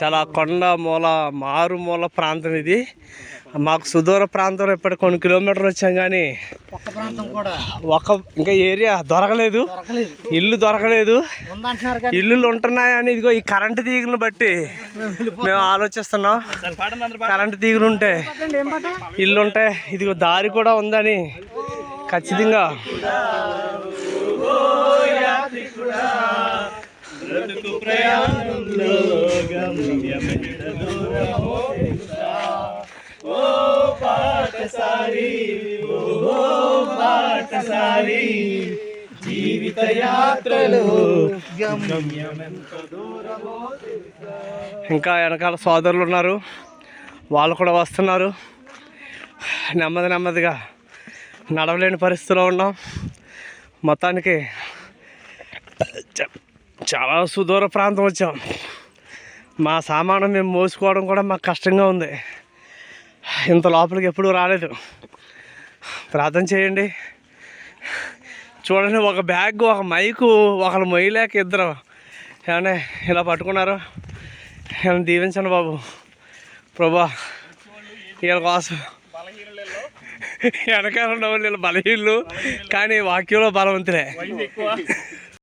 చాలా కొండ మూల మారు మూల ప్రాంతం ఇది. మాకు సుదూర ప్రాంతం ఇప్పటి కొన్ని కిలోమీటర్లు వచ్చాం కానీ ఒక్క ప్రాంతం కూడా. ఒక ఇంకా ఏరియా దొరకలేదు. ఇల్లు దొరకలేదు. ఇల్లులు ఉంటున్నాయని ఇదిగో ఈ కరెంటు తీగలను బట్టి మేము ఆలోచిస్తున్నాం. కరెంటు తీగలు ఉంటే ఇల్లు ఉంటే ఇదిగో దారి కూడా ఉందని ఖచ్చితంగా ఇంకా వెనకాల సోదరులు ఉన్నారు. వాళ్ళు కూడా వస్తున్నారు. నెమ్మది నెమ్మదిగా నడవలేని పరిస్థితిలో ఉన్నాం. మొత్తానికి చాలా సుదూర ప్రాంతం వచ్చాం. మా సామాను మేము మోసుకోవడం కూడా మాకు కష్టంగా ఉంది. ఇంత లోపలికి ఎప్పుడూ రాలేదు. ప్రార్థన చేయండి. చూడండి ఒక బ్యాగ్ ఒక మైకు ఒకరు మొయ్యలేక ఇద్దరు. ఏమన్నా ఇలా పట్టుకున్నారు. ఏమైనా దీవించండి బాబు. ప్రభా వీళ్ళ కోసం. వెనకాల ఉన్న వాళ్ళు వీళ్ళు బలహీనులు కానీ వాక్యంలో బలవంతులే.